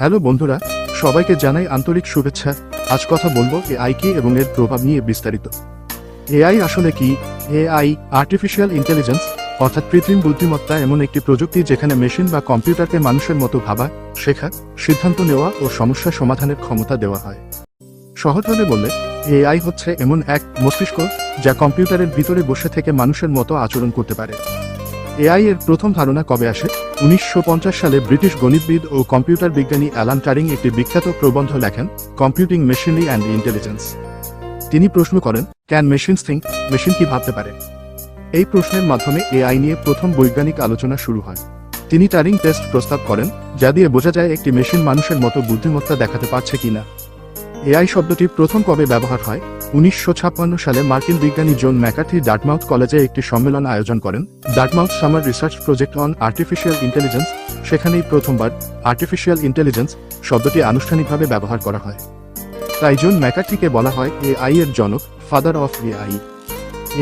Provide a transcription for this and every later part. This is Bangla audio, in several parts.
হ্যালো বন্ধুরা, সবাইকে জানাই আন্তরিক শুভেচ্ছা। আজ কথা বলব এআই কি এবং এর প্রভাব নিয়ে বিস্তারিত। এআই আসলে কি? এআই আর্টিফিশিয়াল ইন্টেলিজেন্স অর্থাৎ কৃত্রিম বুদ্ধিমত্তা এমন একটি প্রযুক্তি যেখানে মেশিন বা কম্পিউটারকে মানুষের মতো ভাবা, শেখা, সিদ্ধান্ত নেওয়া ও সমস্যা সমাধানের ক্ষমতা দেওয়া হয়। সহজভাবে বললে, এআই হচ্ছে এমন এক মস্তিষ্ক যা কম্পিউটারের ভিতরে বসে থেকে মানুষের মতো আচরণ করতে পারে। এআই এর প্রথম ধারণা কবে আসে? উনিশশো পঞ্চাশ সালে ব্রিটিশ গণিতবিদ ও কম্পিউটার বিজ্ঞানী অ্যালান টারিং একটি বিখ্যাত প্রবন্ধ লেখেন, কম্পিউটিং মেশিনারি অ্যান্ড ইন্টেলিজেন্স তিনি প্রশ্ন করেন, ক্যান মেশিনস থিঙ্ক মেশিন কি ভাবতে পারে? এই প্রশ্নের মাধ্যমে এআই নিয়ে প্রথম বৈজ্ঞানিক আলোচনা শুরু হয়। তিনি টারিং টেস্ট প্রস্তাব করেন, যা দিয়ে বোঝা যায় একটি মেশিন মানুষের মতো বুদ্ধিমত্তা দেখাতে পারছে কিনা। এআই শব্দটি প্রথম কবে ব্যবহার হয়? উনিশশো ছাপ্পান্ন সালে মার্কিন বিজ্ঞানী জন ম্যাকার্থি ডার্টমাউথ কলেজে একটি সম্মেলন আয়োজন করেন। Dartmouth summer research project on artificial intelligence, সেখানেই প্রথমবার আর্টিফিশিয়াল ইন্টেলিজেন্স শব্দটি আনুষ্ঠানিকভাবে ব্যবহার করা হয়। তাই জন ম্যাকার্থিকে বলা হয় এআই এর জনক, ফাদার অফ এআই।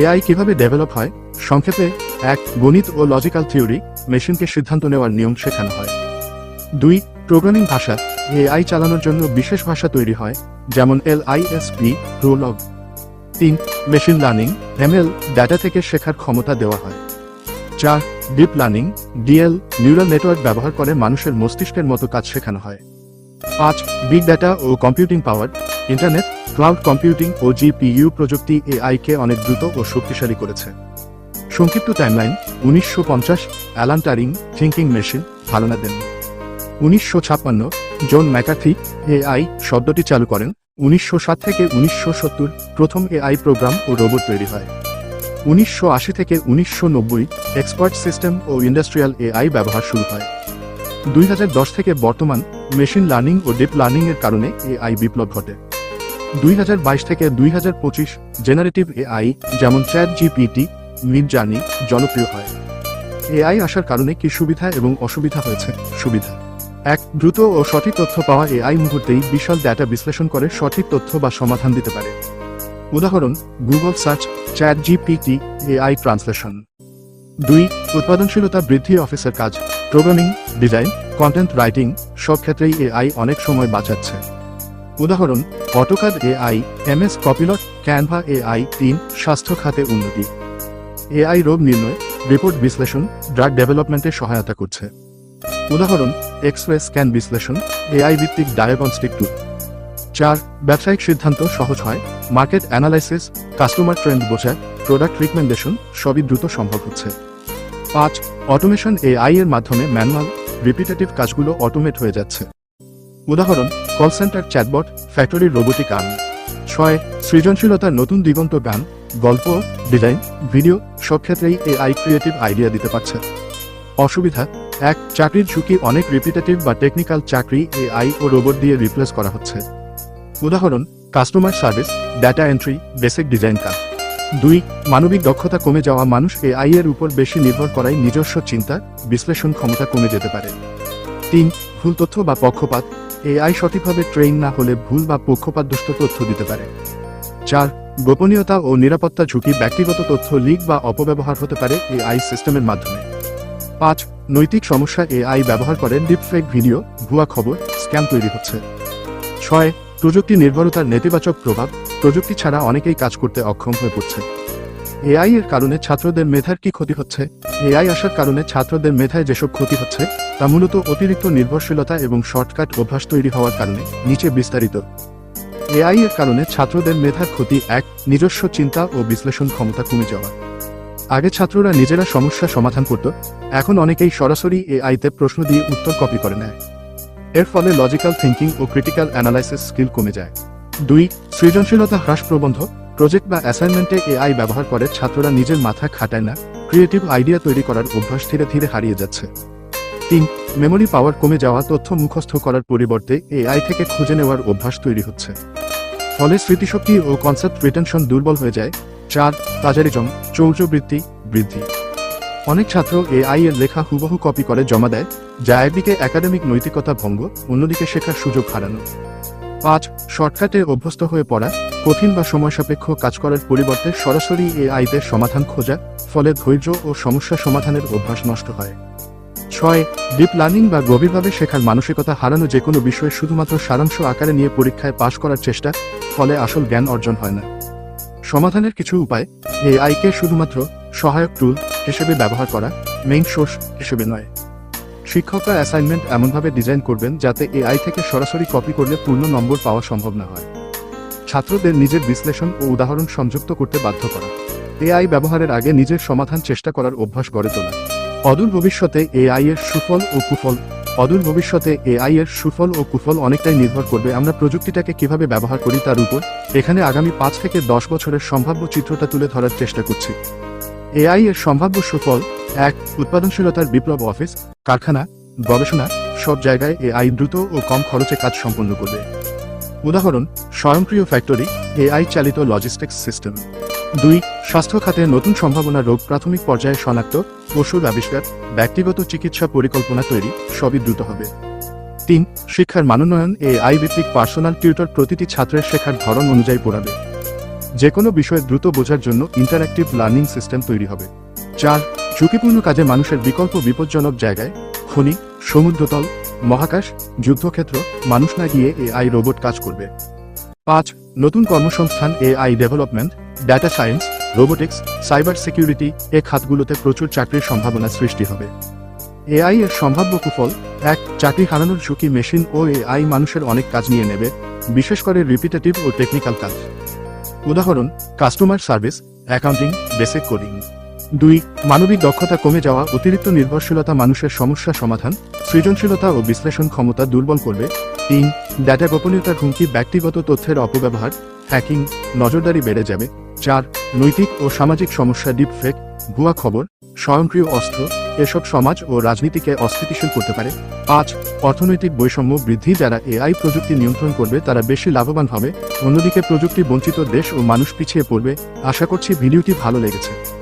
এআই কীভাবে ডেভেলপ হয়? সংক্ষেপে, এক, গণিত ও লজিক্যাল থিওরি, মেশিনকে সিদ্ধান্ত নেওয়ার নিয়ম শেখানো হয়। দুই, প্রোগ্রামিং ভাষা এআই চালানোর জন্য বিশেষ ভাষা তৈরি হয়, যেমন এল আইএসপি প্রোলগ তিন, মেশিন লার্নিং, এমএল, ডাটা থেকে শেখার ক্ষমতা দেওয়া হয়। চার, deep learning, DL, neural network ব্যবহার করে মানুষের মস্তিষ্কের মতো কাজ শেখানো হয়। পাঁচ, বিগ ডাটা ও computing power, internet, cloud computing ও জিপিইউ প্রযুক্তি এআইকে অনেক দ্রুত ও শক্তিশালী করেছে। সংক্ষিপ্ত টাইমলাইন, উনিশশো পঞ্চাশ অ্যালান টারিং থিঙ্কিং মেশিন ধারণা দেন। উনিশশো ছাপ্পান্ন, জন ম্যাকার্থি এআই শব্দটি চালু করেন। উনিশশো সাত থেকে উনিশশো সত্তর প্রথম এআই প্রোগ্রাম ও রোবট তৈরি হয়। উনিশশো আশি থেকে উনিশশো নব্বই এক্সপার্ট সিস্টেম ও ইন্ডাস্ট্রিয়াল এআই ব্যবহার শুরু হয়। দুই থেকে বর্তমান মেশিন লার্নিং ও ডিপ লার্নিং এর কারণে এআই বিপ্লব ঘটে। দুই হাজার বাইশ থেকে দুই জেনারেটিভ এআই যেমন চ্যাট জিপিটি, মিড জার্নি জনপ্রিয় হয়। এআই আসার কারণে কি সুবিধা এবং অসুবিধা হয়েছে? সুবিধা। এক, দ্রুত ও সঠিক তথ্য পাওয়া এআই মুহূর্তেই বিশাল ডেটা বিশ্লেষণ করে সঠিক তথ্য বা সমাধান দিতে পারে। উদাহরণ Google search chat GPT AI translation. দুই, উৎপাদনশীলতা বৃদ্ধি অফিসের কাজ, প্রোগ্রামিং, ডিজাইন, কন্টেন্ট রাইটিং, সব ক্ষেত্রেই এআই অনেক সময় বাঁচাচ্ছে। উদাহরণ AutoCAD AI, MS Copilot Canva AI তিন, স্বাস্থ্য খাতে উন্নতি। এআই রোগ নির্ণয়, রিপোর্ট বিশ্লেষণ, ড্রাগ ডেভেলপমেন্টে সহায়তা করছে। উদাহরণ এক্স রে স্ক্যান বিশ্লেষণ এআই ভিত্তিক ডায়াগনস্টিক টুল চার, ব্যবসায়িক সিদ্ধান্ত সহজ হয়। মার্কেট অ্যানালাইসিস কাস্টমার ট্রেন্ড বোঝা প্রোডাক্ট রিকমেন্ডেশন সবই দ্রুত সম্ভব হচ্ছে। পাঁচ অটোমেশন এআই এর মাধ্যমে ম্যানুয়াল রিপিটেটিভ কাজগুলো অটোমেট হয়ে যাচ্ছে। উদাহরণ কল সেন্টার চ্যাটবট ফ্যাক্টরির রোবোটিক আর্ম ছয়, সৃজনশীলতার নতুন দিগন্ত গান, গল্প ডিজাইন ভিডিও সব ক্ষেত্রেই এআই ক্রিয়েটিভ আইডিয়া দিতে পারছে। অসুবিধা এক চাকরির ঝুঁকি অনেক রিপিটেটিভ বা টেকনিক্যাল চাকরি এআই ও রোবট দিয়ে রিপ্লেস করা হচ্ছে। উদাহরণ customer service data entry basic design কাজ। দুই, মানবিক দক্ষতা কমে যাওয়া মানুষ এআই এর উপর বেশি নির্ভর করায় নিজস্ব চিন্তা, বিশ্লেষণ ক্ষমতা কমে যেতে পারে। তিন, ভুল তথ্য বা পক্ষপাত। এআই সঠিকভাবে ট্রেন না হলে ভুল বা পক্ষপাতদুষ্ট তথ্য দিতে পারে। চার, গোপনীয়তা ও নিরাপত্তা ঝুঁকি ব্যক্তিগত তথ্য লিক বা অপব্যবহার হতে পারে এআই সিস্টেমের মাধ্যমে। পাঁচ নৈতিক সমস্যা এআই ব্যবহার করে ডিপফেক ভিডিও, ভুয়া খবর, স্ক্যাম তৈরি হচ্ছে। ছয়, প্রযুক্তি নির্ভরতার নেতিবাচক প্রভাব, প্রযুক্তি ছাড়া অনেকেই কাজ করতে অক্ষম হয়ে পড়ছে। এআই এর কারণে ছাত্রদের মেধার কি ক্ষতি হচ্ছে? এআই আসার কারণে ছাত্রদের মেধায় যেসব ক্ষতি হচ্ছে, তা মূলত অতিরিক্ত নির্ভরশীলতা এবং শর্টকাট অভ্যাস তৈরি হওয়ার কারণে, নিচে বিস্তারিত। এআই এর কারণে ছাত্রদের মেধার ক্ষতি এক, নিজস্ব চিন্তা ও বিশ্লেষণ ক্ষমতা কমে যাওয়া। আগে ছাত্ররা নিজেরা সমস্যা সমাধান করত। এখন অনেকেই সরাসরি এআইতে প্রশ্ন দিয়ে উত্তর কপি করে নেয়। এর ফলে লজিক্যাল থিঙ্কিং ও ক্রিটিক্যাল অ্যানালাইসিস স্কিল কমে যায়। দুই, সৃজনশীলতা হ্রাস প্রবন্ধ প্রজেক্ট বা অ্যাসাইনমেন্টে এআই ব্যবহার করে ছাত্ররা নিজের মাথা খাটায় না ক্রিয়েটিভ আইডিয়া তৈরি করার অভ্যাস ধীরে ধীরে হারিয়ে যাচ্ছে। তিন মেমোরি পাওয়ার কমে যাওয়া তথ্য মুখস্থ করার পরিবর্তে এআই থেকে খুঁজে নেওয়ার অভ্যাস তৈরি হচ্ছে। ফলে স্মৃতিশক্তি ও কনসেপ্ট রিটেনশন দুর্বল হয়ে যায় চার প্লাজারিজম চৌর্যবৃত্তি বৃদ্ধি। অনেক ছাত্র এআই এর লেখা হুবহু কপি করে জমা দেয়, যা একদিকে একাডেমিক নৈতিকতা ভঙ্গ, অন্যদিকে শেখার সুযোগ হারানো। পাঁচ শর্টকাটে অভ্যস্ত হয়ে পড়া, কঠিন বা সময় সাপেক্ষ কাজ করার পরিবর্তে সরাসরি এআইতে সমাধান খোঁজা, ফলে ধৈর্য ও সমস্যা সমাধানের অভ্যাস নষ্ট হয়। ছয় ডিপ লার্নিং বা গভীরভাবে শেখার মানসিকতা হারানো যে কোনো বিষয়ে শুধুমাত্র সারাংশ আকারে নিয়ে পরীক্ষায় পাশ করার চেষ্টা, ফলে আসল জ্ঞান অর্জন হয় না। সমাধানের কিছু উপায় এআইকে শুধুমাত্র সহায়ক টুল হিসেবে ব্যবহার করা মেইন সোর্স হিসেবে নয়। শিক্ষকরা অ্যাসাইনমেন্ট এমনভাবে ডিজাইন করবেন যাতে এআই থেকে সরাসরি কপি করলে পূর্ণ নম্বর পাওয়া সম্ভব না হয়। ছাত্রদের নিজের বিশ্লেষণ ও উদাহরণ সংযুক্ত করতে বাধ্য করা। এআই ব্যবহারের আগে নিজের সমাধান চেষ্টা করার অভ্যাস গড়ে তোলা। অদূর ভবিষ্যতে এআই এর সুফল ও কুফল অদূর ভবিষ্যতে এআই এর সুফল ও কুফল অনেকটাই নির্ভর করবে। আমরা প্রযুক্তিটাকে কীভাবে ব্যবহার করি তার উপর। এখানে আগামী পাঁচ থেকে দশ বছরের সম্ভাব্য চিত্রটা তুলে ধরার চেষ্টা করছি। এআই এর সম্ভাব্য সুফল এক, উৎপাদনশীলতার বিপ্লব অফিস, কারখানা, গবেষণা, সব জায়গায় এআই দ্রুত ও কম খরচে কাজ সম্পন্ন করবে। উদাহরণ, স্বয়ংক্রিয় ফ্যাক্টরি, এআই চালিত লজিস্টিক্স সিস্টেম। দুই, স্বাস্থ্য খাতে নতুন সম্ভাবনা রোগ প্রাথমিক পর্যায়ে শনাক্ত ওষুধ আবিষ্কার, ব্যক্তিগত চিকিৎসা পরিকল্পনা তৈরি, সবই দ্রুত হবে। তিন, শিক্ষার মানোন্নয়ন এআই ভিত্তিক পার্সোনাল টিউটর প্রতিটি ছাত্রের শেখার ধরন অনুযায়ী পড়াবে। যে কোনো বিষয়ে দ্রুত বোঝার জন্য ইন্টারঅ্যাক্টিভ লার্নিং সিস্টেম তৈরি হবে। চার, ঝুঁকিপূর্ণ কাজে মানুষের বিকল্প বিপজ্জনক জায়গায় খনি, সমুদ্রতল, মহাকাশ, যুদ্ধক্ষেত্র, মানুষ না গিয়ে এআই রোবট কাজ করবে। পাঁচ, নতুন কর্মসংস্থান AI development data science robotics cyber security এ খাতগুলোতে প্রচুর চাকরির সম্ভাবনা সৃষ্টি হবে। এআই এর সম্ভাব্য কুফল, এক, চাকরি হারানোর ঝুঁকি মেশিন ও এআই মানুষের অনেক কাজ নিয়ে নেবে, বিশেষ করে রিপিটেটিভ ও টেকনিক্যাল কাজ। উদাহরণ customer service accounting basic coding দুই, মানবিক দক্ষতা কমে যাওয়া, অতিরিক্ত নির্ভরশীলতা মানুষের সমস্যা সমাধান, সৃজনশীলতা ও বিশ্লেষণ ক্ষমতা দুর্বল করবে। তিন ডাটা গোপনীয়তার হুমকি ব্যক্তিগত তথ্যের অপব্যবহার হ্যাকিং নজরদারি বেড়ে যাবে। চার নৈতিক ও সামাজিক সমস্যা ডিপফেক ভুয়া খবর, স্বয়ংক্রিয় অস্ত্র, এসব সমাজ ও রাজনীতিকে অস্থিতিশীল করতে পারে। পাঁচ, অর্থনৈতিক বৈষম্য বৃদ্ধি, যারা এআই প্রযুক্তি নিয়ন্ত্রণ করবে, তারা বেশি লাভবান হবে। অন্যদিকে প্রযুক্তি বঞ্চিত দেশ ও মানুষ পিছিয়ে পড়বে। আশা করছি ভিডিওটি ভালো লেগেছে।